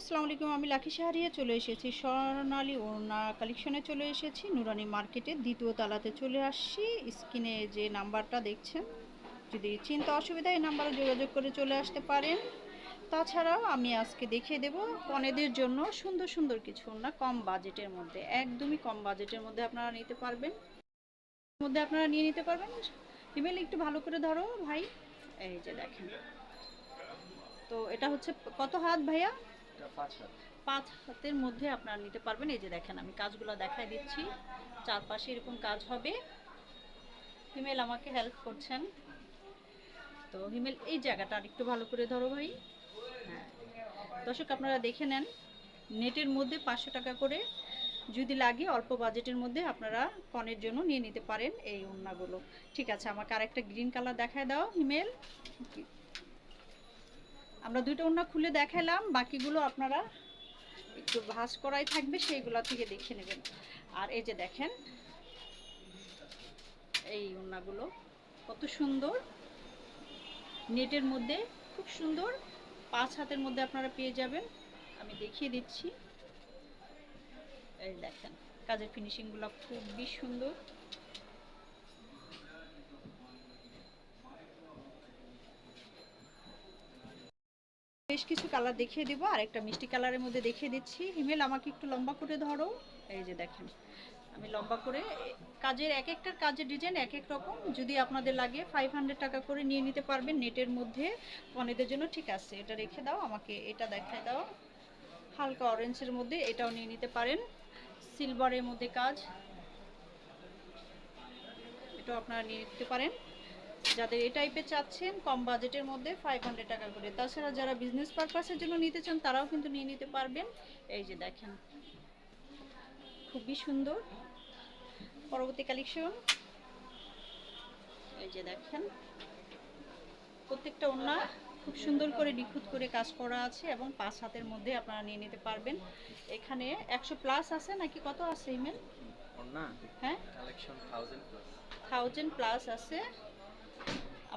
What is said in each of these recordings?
আসসালামু আলাইকুম, আমি লাকি শাহরিয়া চলে এসেছি স্বর্ণালী ওড়না কালেকশনে চলে এসেছি। নুরানি মার্কেটে দ্বিতীয় তালাতে চলে আসছি। স্ক্রিনে যে নাম্বারটা দেখছেন, যদি চিন্তা অসুবিধা এই নাম্বারে যোগাযোগ করে চলে আসতে পারেন। তাছাড়াও আমি আজকে দেখিয়ে দেব কনেদের জন্য সুন্দর সুন্দর কিছু ওড়না কম বাজেটের মধ্যে, একদমই কম বাজেটের মধ্যে আপনারা নিতে পারবেন। মধ্যে আপনারা নিয়ে নিতে পারবেন। ইমেল একটু ভালো করে ধরো ভাই। এই যে দেখেন। তো এটা হচ্ছে কত হাত ভাইয়া? পাঁচ হাতের মধ্যে আপনারা নিতে পারবেন। এই যে দেখেন, আমি কাজগুলো দেখাই দিচ্ছি। চারপাশে এরকম কাজ হবে। হিমেল আমাকে হেল্প করছেন। তো হিমেল, এই জায়গাটা আরেকটু ভালো করে ধরো ভাই। হ্যাঁ। দর্শক, আপনারা দেখে নেন। নেটের মধ্যে পাঁচশো টাকা করে যদি লাগে, অল্প বাজেটের মধ্যে আপনারা কনের জন্য নিয়ে নিতে পারেন এই ওড়নাগুলো। ঠিক আছে, আমাকে আরেকটা গ্রিন কালার দেখায় দাও, হিমেল। আমরা দুইটা ওড়না খুলে দেখালাম, বাকিগুলো আপনারা একটু ভাঁজ করাই থাকবে, সেইগুলো থেকে দেখে নেবেন। আর এই যে দেখেন, এই ওড়নাগুলো কত সুন্দর। নেটের মধ্যে খুব সুন্দর, পাঁচ হাতের মধ্যে আপনারা পেয়ে যাবেন। আমি দেখিয়ে দিচ্ছি। এই দেখেন, কাজের ফিনিশিংগুলো খুবই সুন্দর। বেশ কিছু কালার দেখিয়ে দিব। আর একটা মিষ্টি কালারের মধ্যে দেখিয়ে দিচ্ছি। হিমেল, আমাকে একটু লম্বা করে ধরো। এই যে দেখেন, আমি লম্বা করে, কাজের এক একটার কাজের ডিজাইন এক এক রকম। যদি আপনাদের লাগে ফাইভ হান্ড্রেড টাকা করে নিয়ে নিতে পারবেন নেটের মধ্যে। কনেদের জন্য ঠিক আছে, এটা রেখে দাও, আমাকে এটা দেখায় দাও। হালকা অরেঞ্জের মধ্যে এটাও নিয়ে নিতে পারেন। সিলভারের মধ্যে কাজ, এটাও আপনারা নিয়ে নিতে পারেন। যাদের এই টাইপের চাচ্ছেন কম বাজেটের মধ্যে ফাইভ হান্ড্রেড টাকা করে। তাছাড়া যারা বিজনেস পারপাসের জন্য নিতে চান তারাও কিন্তু নিয়ে নিতে পারবেন। এই যে দেখেন খুবই সুন্দর পরবর্তী কালেকশন এই যে দেখেন প্রত্যেকটা ওড়না খুব সুন্দর করে নিখুঁত করে কাজ করা আছে এবং পাঁচ হাতের মধ্যে আপনারা নিয়ে নিতে পারবেন। এখানে একশো প্লাস আছে নাকি কত আছে ইমেল? হ্যাঁ? থাউজেন্ড প্লাস আছে।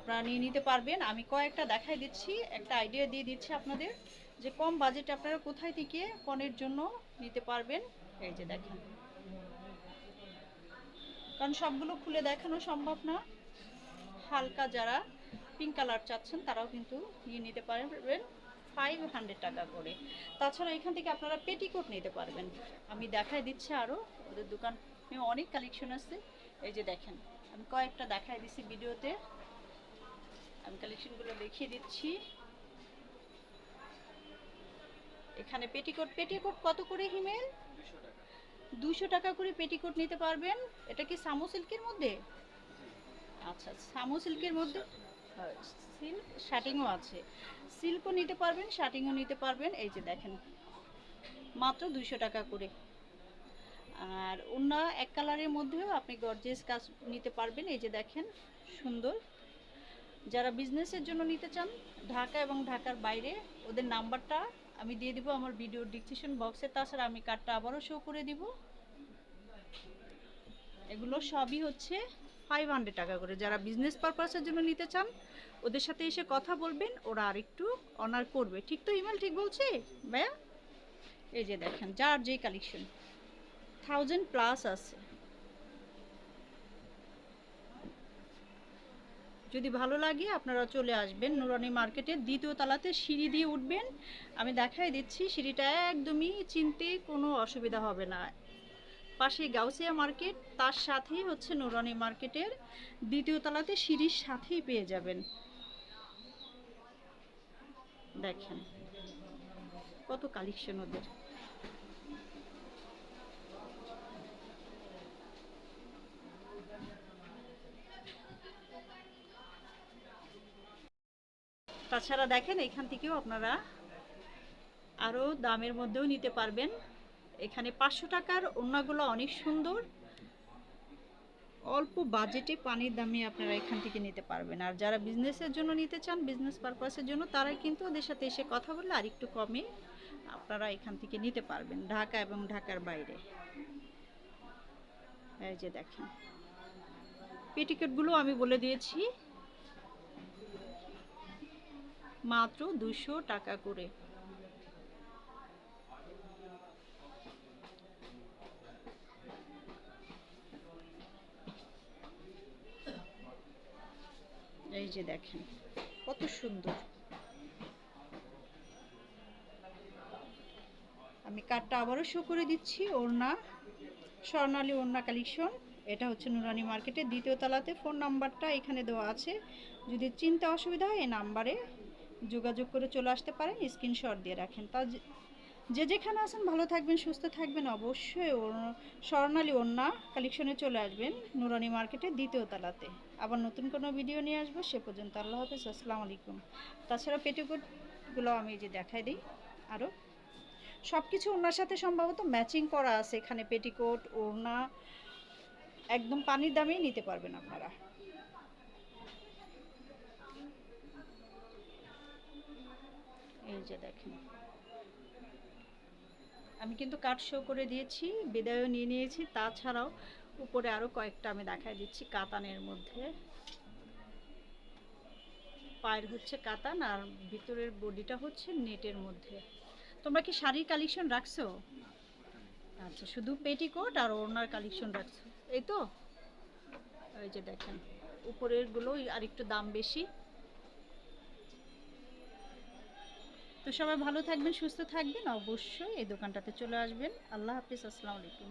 আপনারা নিয়ে নিতে পারবেন। আমি কয়েকটা দেখাই দিচ্ছি, একটা আইডিয়া দিয়ে দিচ্ছি আপনাদের যে কম বাজেটে আপনারা কোথায় থেকে কনের জন্য নিতে পারবেন। এই যে দেখেন। কারণ সবগুলো খুলে দেখানো সম্ভব না। হালকা যারা পিঙ্ক কালার চাচ্ছেন, তারাও কিন্তু নিয়ে নিতে পারবেন ফাইভ হান্ড্রেড টাকা করে। তাছাড়া এখান থেকে আপনারা পেটিকোট নিতে পারবেন। আমি দেখাই দিচ্ছি আরও ওদের দোকানে অনেক কালেকশন আছে। এই যে দেখেন, আমি কয়েকটা দেখাই দিচ্ছি ভিডিওতে আমি কালেকশনগুলো দেখিয়ে দিচ্ছি। এখানে পেটিকোট পেটিকোট কত করে, হিমেল? দুশো টাকা করে পেটিকোট নিতে পারবেন। এটা কি সামো সিল্কের মধ্যে? আচ্ছা সামো সিল্কের মধ্যে সিল্ক শার্টিংও আছে। সিল্কও নিতে পারবেন, শার্টিংও নিতে পারবেন। এই যে দেখেন, মাত্র দুশো টাকা করে। আর অন্য এক কালারের মধ্যেও আপনি গর্জেস কাজ নিতে পারবেন। এই যে দেখেন, সুন্দর। যারা বিজনেসের জন্য নিতে চান, ঢাকা এবং ঢাকার বাইরে, ওদের নাম্বারটা আমি দিয়ে দিব আমার ভিডিওর ডিসক্রিপশন বক্সে তাছাড়া আমি কার্ডটা আবারও শো করে দিব। এগুলো সবই হচ্ছে ফাইভ হান্ড্রেড টাকা করে। যারা বিজনেস পারপাসের জন্য নিতে চান, ওদের সাথে এসে কথা বলবেন, ওরা আরেকটু অনার করবে। ঠিক তো, ইমেল? ঠিক বলছি? ভাইয়া? এই যে দেখেন, যার যেই কালেকশন থাউজেন্ড প্লাস আছে। যদি ভালো লাগে, আপনারা চলে আসবেন নুরানি মার্কেটের দ্বিতীয় তলাতে সিঁড়ি দিয়ে উঠবেন। আমি দেখাই দিচ্ছি, সিঁড়িটা একদমই চিনতে কোনো অসুবিধা হবে না। পাশে গাউসিয়া মার্কেট, তার সাথেই হচ্ছে নুরানি মার্কেটের দ্বিতীয় তলাতে সিঁড়ির সাথেই পেয়ে যাবেন। দেখেন, কত কালেকশন ওদের। তাছাড়া দেখেন, এখান থেকেও আপনারা আরও দামের মধ্যেও নিতে পারবেন। এখানে পাঁচশো টাকার ওড়নাগুলো অনেক সুন্দর। অল্প বাজেটে পানির দামে আপনারা এখান থেকে নিতে পারবেন। আর যারা বিজনেসের জন্য নিতে চান, বিজনেস পারপাসের জন্য তারাই কিন্তু ওদের সাথে এসে কথা বললে আর একটু কমে আপনারা এখান থেকে নিতে পারবেন, ঢাকা এবং ঢাকার বাইরে। এই যে দেখেন, পেটিকেটগুলো আমি বলে দিয়েছি। মাত্র দুশো টাকা করে। এই যে দেখেন, কত সুন্দর। আমি কার্ডটা আবারও শো করে দিচ্ছি, ওড়না, স্বর্ণালী ওড়না কালেকশন এটা হচ্ছে নুরানি মার্কেটের দ্বিতীয় তলাতে ফোন নাম্বারটা এখানে দেওয়া আছে। যদি চিনতে অসুবিধা হয় এই নাম্বারে যোগাযোগ করে চলে আসতে পারেন, স্ক্রিনশট দিয়ে রাখেন। তা যে- যেখানে আছেন, ভালো থাকবেন, সুস্থ থাকবেন, অবশ্যই স্বর্ণালী ওড়না কালেকশনে চলে আসবেন, নুরানি মার্কেটে দ্বিতীয় তলাতে। আবার নতুন কোনো ভিডিও নিয়ে আসব, সে পর্যন্ত আল্লাহ হাফিজ, আসসালামু আলাইকুম। তাছাড়া পেটিকোটগুলো আমি যে দেখাই দিই আরও সব কিছু ওনার সাথে সম্ভবত ম্যাচিং করা আছে, এখানে পেটিকোট, ওড়না, একদম পানির দামেই নিতে পারবেন আপনারা। যে দেখেন। আমি কিন্তু কাঠ শো করে দিয়েছি, বিদায়ও নিয়ে নিয়েছি। তাছাড়াও উপরে আরও কয়েকটা আমি দেখাই দিচ্ছি কাতানের মধ্যে। পায়ের হচ্ছে কাতান আর ভিতরের বডিটা হচ্ছে নেটের মধ্যে। তোমরা কি শাড়ির কালেকশন রাখছো? আচ্ছা শুধু পেটিকোট আর ওড়নার কালেকশন রাখছো। এই তো? এই যে দেখেন উপরেরগুলো আর একটু দাম বেশি। তো সবাই ভালো থাকবেন, সুস্থ থাকবেন। অবশ্যই এই দোকানটাতে চলে আসবেন। আল্লাহ হাফিজ, আসসালামু আলাইকুম।